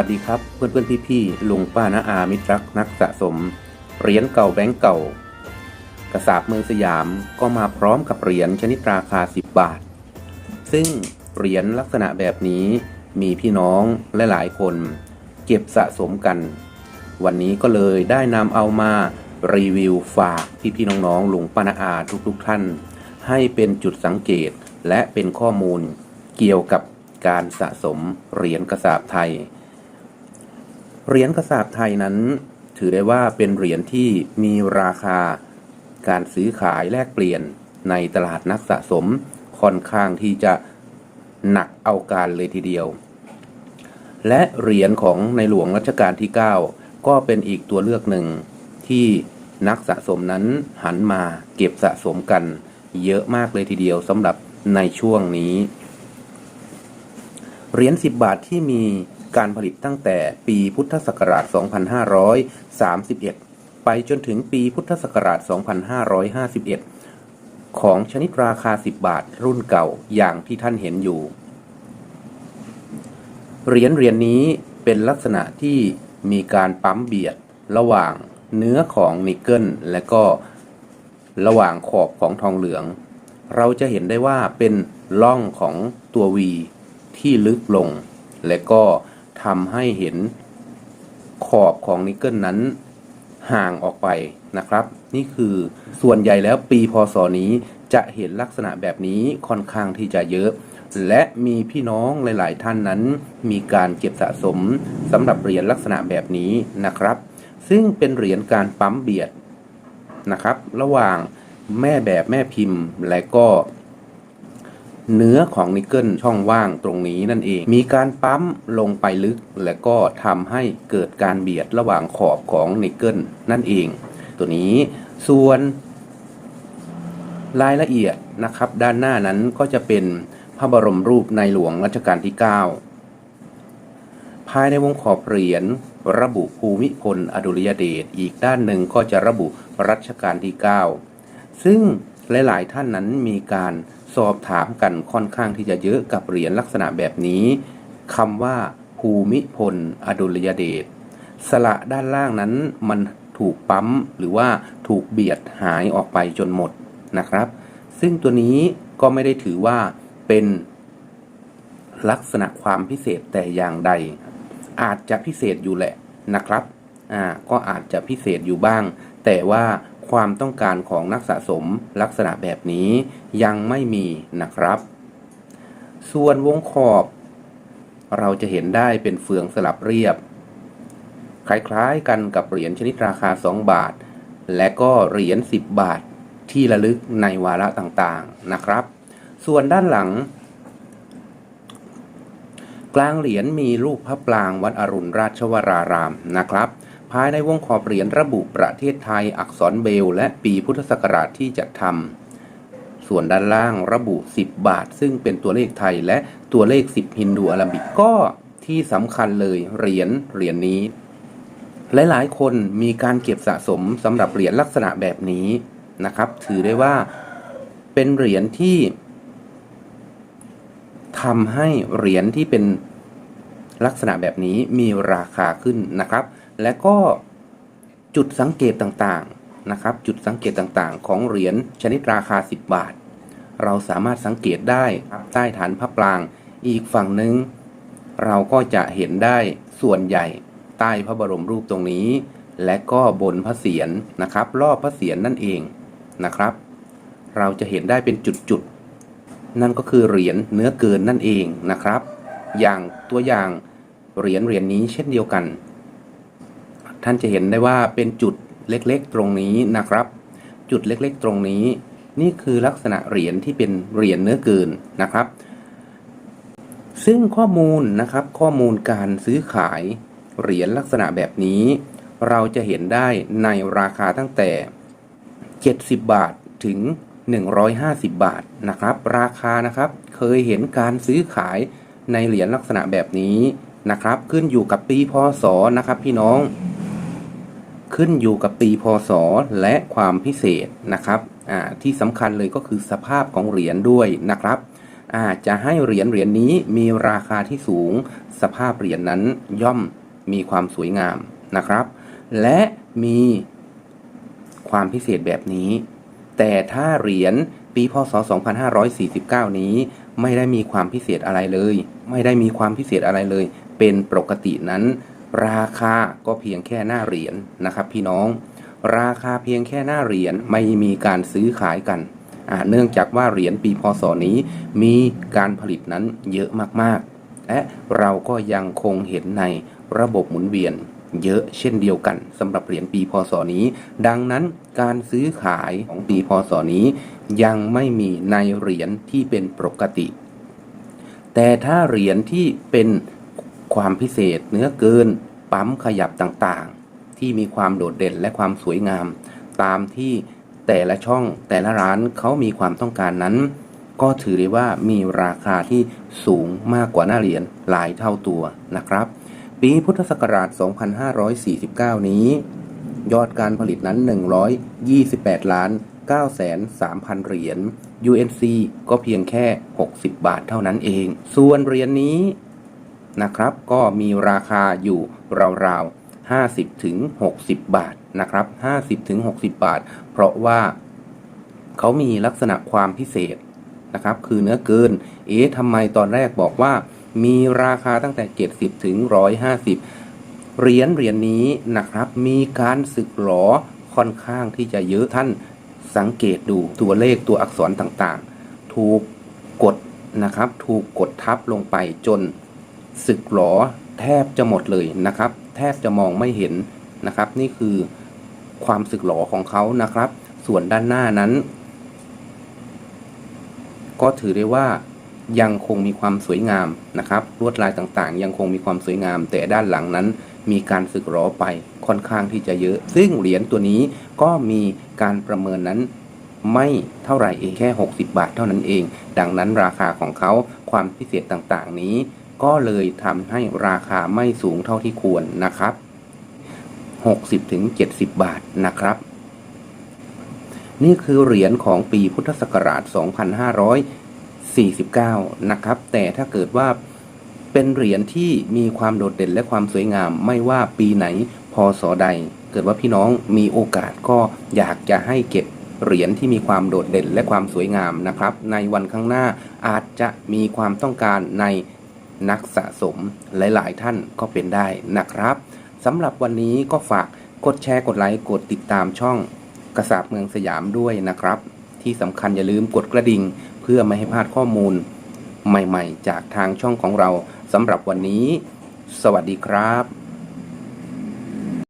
วัสดีครับ เพื่อนเพื่อนพี่พี่ลุงป้าน้าอามิตรรักนักสะสมเหรียญเก่าแบงก์เก่า กระสาบเมืองสยามก็มาพร้อมกับเหรียญชนิดราคา 10 บาท ซึ่งเหรียญลักษณะแบบนี้มีพี่น้องและหลายคน เก็บสะสมกัน วันนี้ก็เลยได้นำเอามารีวิวฝากพี่พี่น้องๆลุงป้าน้าอาทุกๆท่าน ให้เป็นจุดสังเกตและเป็นข้อมูลเกี่ยวกับการสะสมเหรียญกระสาบไทย เหรียญกระสาบไทยนั้น ถือได้ว่าเป็นเหรียญที่มีราคา การซื้อขายแลกเปลี่ยนในตลาดนักสะสมค่อนข้างที่จะหนักเอาการเลยทีเดียว และเหรียญของในหลวงรัชกาลที่ 9 ก็เป็นอีกตัวเลือกหนึ่งที่นักสะสมนั้นหันมาเก็บสะสมกัน เยอะมากเลยทีเดียวสำหรับในช่วงนี้ เหรียญ10 บาทที่มี การผลิตตั้งแต่ปีพุทธศักราช 2531 ไปจนถึงปีพุทธศักราช 2551 ของชนิดราคา 10 บาทรุ่นเก่าอย่างที่ท่านเห็นอยู่ เหรียญเหรียญนี้เป็นลักษณะที่มีการปั๊มเบียดระหว่างเนื้อของนิกเกิลและก็ระหว่างขอบของทองเหลือง เราจะเห็นได้ว่าเป็นล่องของตัว V ที่ลึกลง และก็ ทำให้เห็นขอบของนิกเกิลนั้นห่างออกไปนะครับ นี่คือส่วนใหญ่แล้วปีพศนี้จะเห็นลักษณะแบบนี้ค่อนข้างที่จะเยอะ และมีพี่น้องหลาย ๆ ท่านนั้น มีการเก็บสะสมสำหรับเหรียญลักษณะแบบนี้นะครับ ซึ่งเป็นเหรียญการปั๊มเบียดนะครับ ระหว่างแม่แบบแม่พิมพ์และก็ เนื้อของนิกเกิลช่องว่างตรงนี้นั่นเอง มีการปั๊มลงไปลึก และก็ทำให้เกิดการเบียดระหว่างขอบของนิกเกิลนั่นเอง ตัวนี้ส่วน รายละเอียดนะครับ ด้านหน้านั้นก็จะเป็นพระบรมรูปในหลวงรัชกาลที่ 9 ภายในวงขอบเหรียญระบุภูมิพลอดุลยเดชอีกด้านหนึ่งก็จะระบุรัชกาลที่ 9 ซึ่งหลาย ๆ ท่านนั้นมีการ สอบถามกันค่อนข้างที่จะเยอะกับเหรียญลักษณะแบบนี้คำว่าภูมิพล อดุลยเดชสระด้านล่างนั้นมันถูกปั๊มหรือว่าถูกเบียดหายออกไปจนหมดนะครับ ซึ่งตัวนี้ก็ไม่ได้ถือว่าเป็นลักษณะความพิเศษแต่อย่างใด อาจจะพิเศษอยู่แหละนะครับอ่าก็อาจจะพิเศษอยู่บ้าง แต่ว่า ความต้องการของนักสะสมลักษณะแบบนี้ยังไม่มีนะครับ ส่วนวงขอบ เราจะเห็นได้เป็นเฟืองสลับเรียบ คล้ายๆกันกับเหรียญชนิดราคา 2 บาท และก็เหรียญ10 บาทที่ระลึกในวาระต่างๆนะครับ ส่วนด้านหลัง กลางเหรียญมีรูปพระปรางวัดอรุณราชวรารามนะครับ ภายในวงขอบเหรียญระบุประเทศไทยอักษรเบล และปีพุทธศักราชที่จัดทำส่วนด้านล่างระบุ 10 บาท ซึ่งเป็นตัวเลขไทยและตัวเลข 10 ฮินดูอาราบิกก็ที่สำคัญเลยเหรียญเหรียญนี้ หลายๆ คนมีการเก็บสะสมสำหรับเหรียญลักษณะแบบนี้นะครับ ถือได้ว่าเป็นเหรียญที่ทำให้เหรียญที่เป็นลักษณะแบบนี้มีราคาขึ้นนะครับ และก็จุดสังเกตต่างๆนะครับ จุดสังเกตต่างๆ ของเหรียญชนิดราคา 10 บาท เราสามารถสังเกตได้ใต้ฐานพระปรางอีกฝั่งหนึ่งเราก็จะเห็นได้ส่วนใหญ่ใต้พระบรมรูปตรงนี้ และก็บนพระเศียรนะครับ รอบพระเศียรนนั่นเองนะครับ เราจะเห็นได้เป็นจุดๆนั่นก็คือเหรียญเนื้อเกินนั่นเองนะครับ อย่างตัวอย่างเหรียญเหรียญนี้เช่นเดียวกัน ท่านจะเห็นได้ว่าเป็นจุดเล็กๆ ตรงนี้นะครับ จุดเล็กๆ ตรงนี้ นี่คือลักษณะเหรียญที่เป็นเหรียญเนื้อเกินนะครับ ซึ่งข้อมูลนะครับข้อมูลการซื้อขายเหรียญลักษณะแบบนี้ เราจะเห็นได้ในราคาตั้งแต่ 70 บาทถึง 150 บาทนะครับ ราคานะครับเคยเห็นการซื้อขายในเหรียญลักษณะแบบนี้นะครับ ขึ้นอยู่กับปีพศนะครับพี่น้อง ขึ้นอยู่กับปีพศและความพิเศษนะครับที่สำคัญเลยก็คือสภาพของเหรียญด้วยนะครับอาจจะให้เหรียญเหรียญนี้มีราคาที่สูง สภาพเหรียญนั้นย่อมมีความสวยงามนะครับ และมีความพิเศษแบบนี้ แต่ถ้าเหรียญปีพศ 2549 นี้ ไม่ได้มีความพิเศษอะไรเลย ไม่ได้มีความพิเศษอะไรเลย เป็นปกตินั้น ราคาก็เพียงแค่หน้าเหรียญนะครับ พี่น้อง ราคาเพียงแค่หน้าเหรียญไม่มีการซื้อขายกัน เนื่องจากว่าเหรียญปีพศนี้มีการผลิตนั้นเยอะมากๆ และเราก็ยังคงเห็นในระบบหมุนเวียนเยอะเช่นเดียวกันสำหรับเหรียญปีพศนี้ ดังนั้นการซื้อขายของปีพศนี้ ยังไม่มีในเหรียญที่เป็นปกติ แต่ถ้าเหรียญที่เป็น ความพิเศษเนื้อเกิน ปั๊มขยับต่างๆ ที่มีความโดดเด่นและความสวยงาม ตามที่แต่ละช่องแต่ละร้านเขามีความต้องการนั้น ก็ถือได้ว่ามีราคาที่สูงมากกว่าหน้าเหรียญหลายเท่าตัวนะครับ ปีพุทธศักราช 2549 นี้ ยอดการผลิตนั้น 128 ล้าน9แสน3,000 เหรียญ UNC ก็เพียงแค่ 60 บาทเท่านั้นเอง ส่วนเหรียญนนี้ นะครับ ก็มีราคาอยู่ราวๆ 50ถึง60 บาทนะครับ50ถึง60 บาท เพราะว่าเขามีลักษณะความพิเศษนะครับ คือเนื้อเกิน เอ๊ะทำไมตอนแรกบอกว่า มีราคาตั้งแต่ 70ถึง150 เหรียญเหรียญนี้นะครับ มีการสึกหรอค่อนข้างที่จะเยอะท่านสังเกตดูตัวเลขตัวอักษรต่างๆ ถูกกดนะครับ ถูกกดทับลงไปจน สึกหรอแทบจะหมดเลยนะครับ แทบจะมองไม่เห็นนะครับ นี่คือความสึกหรอของเขานะครับ ส่วนด้านหน้านั้น ก็ถือได้ว่ายังคงมีความสวยงามนะครับ ลวดลายต่างๆ ยังคงมีความสวยงาม แต่ด้านหลังนั้น มีการสึกหรอไปค่อนข้างที่จะเยอะ ซึ่งเหรียญตัวนี้ก็มีการประเมินนั้นไม่เท่าไหร่เองแค่ 60 บาทเท่านั้นเอง ดังนั้นราคาของเขาความพิเศษต่างๆ นี้ ก็เลยทำให้ราคาไม่สูงเท่าที่ควรนะครับ 60ถึง70 บาทนะครับ นี่คือเหรียญของปีพุทธศักราช 2549 นะครับ แต่ถ้าเกิดว่าเป็นเหรียญที่มีความโดดเด่นและความสวยงาม ไม่ว่าปีไหนพศใด เกิดว่าพี่น้องมีโอกาสก็อยากจะให้เก็บเหรียญที่มีความโดดเด่นและความสวยงามนะครับ ในวันข้างหน้าอาจจะมีความต้องการใน นักสะสมหลายๆ ท่านก็เป็นได้นะครับสำหรับวันนี้ก็ฝากกดแชร์กดไลค์กดติดตามช่องกระสาบเมืองสยามด้วยนะครับ ที่สำคัญอย่าลืมกดกระดิ่ง เพื่อไม่ให้พลาดข้อมูล ใหม่ๆ จากทางช่องของเราสำหรับวันนี้ สวัสดีครับ